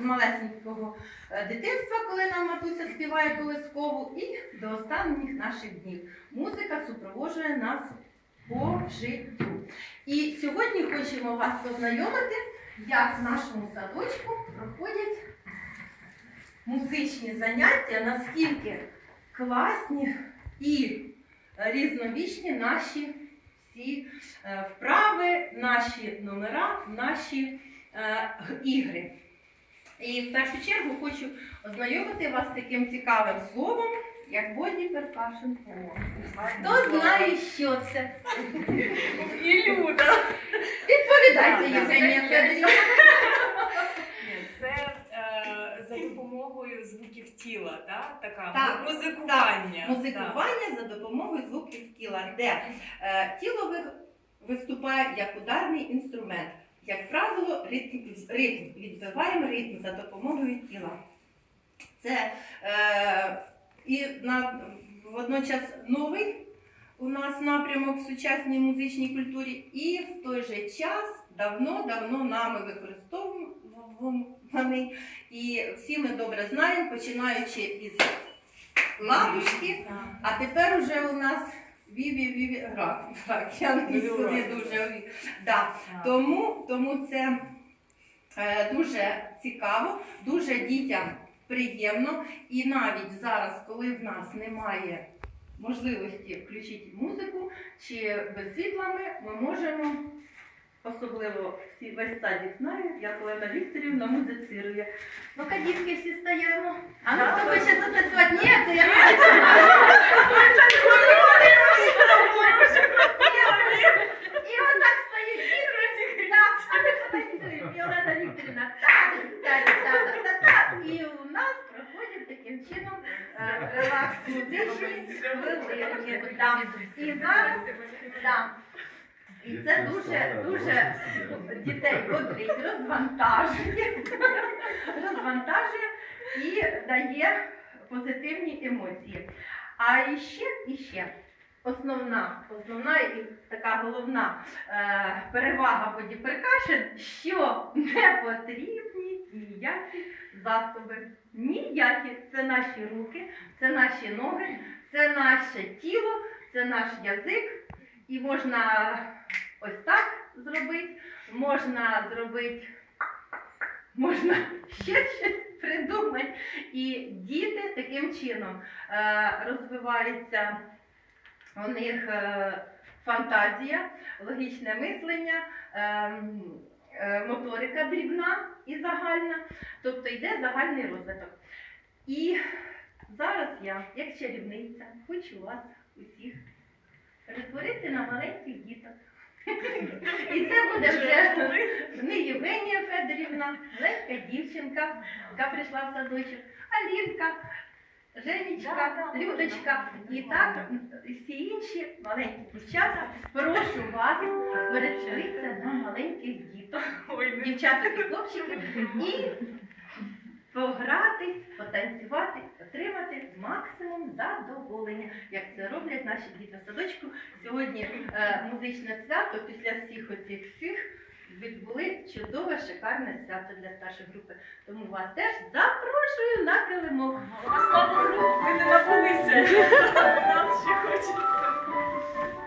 з малесенького е, дитинства, коли нам матуся співає колискову, і до останніх наших днів. Музика супроводжує нас по життю. І сьогодні хочемо вас познайомити, як в нашому садочку проходять музичні заняття, наскільки класні і різновічні наші всі е, вправи, наші номера, наші е, ігри. І в першу чергу хочу ознайомити вас з таким цікавим словом, як body percussion. Хто знає, що це? І Люда. Відповідайте, Євгенія. Федорівна. Це е, за допомогою звуків тіла, да? така Так, музикування. Музикування за допомогою звуків тіла, де е, тіло виступає як ударний інструмент. Як правило, ритм, ритм. відбиваємо ритм за допомогою тіла. Це е, і на, водночас новий у нас напрямок в сучасній музичній культурі, і в той же час давно-давно нами використовуваний. І всі ми добре знаємо, починаючи із ладушки, а тепер уже у нас віві віві гра. Так, я не дуже. Да. Тому, тому це е, дуже цікаво, дуже дітям приємно. І навіть зараз, коли в нас немає можливості включити музику чи без світлами, ми можемо. Особливо всі весь садик знає, як Олена Вікторівна музицирує. Ну-ка, дітки всі стаємо. А ну хто хоче затанцювати? Ні, це я не І отак стоїть дітки, так, а ми потанцюємо. І Олена Вікторівна, так, так, так, так, так. І у нас проходять таким чином е, релакс музичний хвилинки. Да. І зараз, да. І це дуже, дуже дітей бодрить, розвантажує, розвантажує і дає позитивні емоції. А іще, іще основна, основна і така головна е, перевага Body що не потрібні ніякі засоби. Ніякі. Це наші руки, це наші ноги, це наше тіло, це наш язик. І можна ось так зробити, можна зробити, можна ще щось придумати. І діти таким чином е, розвиваються у них е, фантазія, логічне мислення, е, моторика дрібна і загальна, тобто йде загальний розвиток. І зараз я, як чарівниця, хочу вас усіх перетворити на маленьких діток. І це буде вже не Євгенія Федорівна, маленька дівчинка, яка прийшла в садочок, а Лінка, Женечка, Людочка. і так всі інші маленькі дівчата. Прошу вас перетворитися на маленьких діток, дівчаток і хлопчиків, і погратись, потанцювати, отримати максимум задоволення, як це роблять наші діти в садочку. Сьогодні е, музичне свято після всіх оцих всіх відбули чудове, шикарне свято для старшої групи. Тому вас теж запрошую на килимок. Ви не напилися. Нас ще хочуть.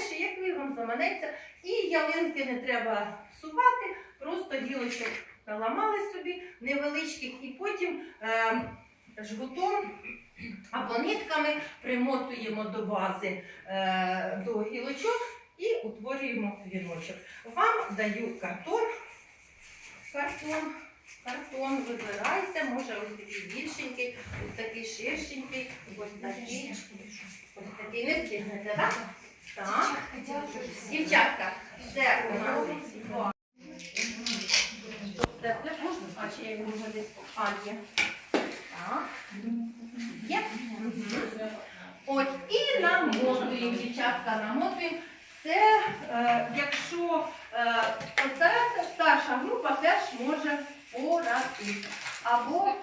Великий, як ви вам заманеться. І ялинки не треба псувати, просто гілочок наламали собі невеличких і потім е, жгутом або нитками примотуємо до бази е, до гілочок і утворюємо віночок. Вам даю картон. Картон. Картон вибирайте, може ось такий більшенький, ось такий ширшенький, ось такий. Ось такий не стигнете, так? Так. Дівчатка, це у нас два. Теж можна? А чи я його десь? А, є. Так. Є? Ось і намотуємо, дівчатка, намотуємо. Це, е, якщо е, постарається, старша група теж може порати. Або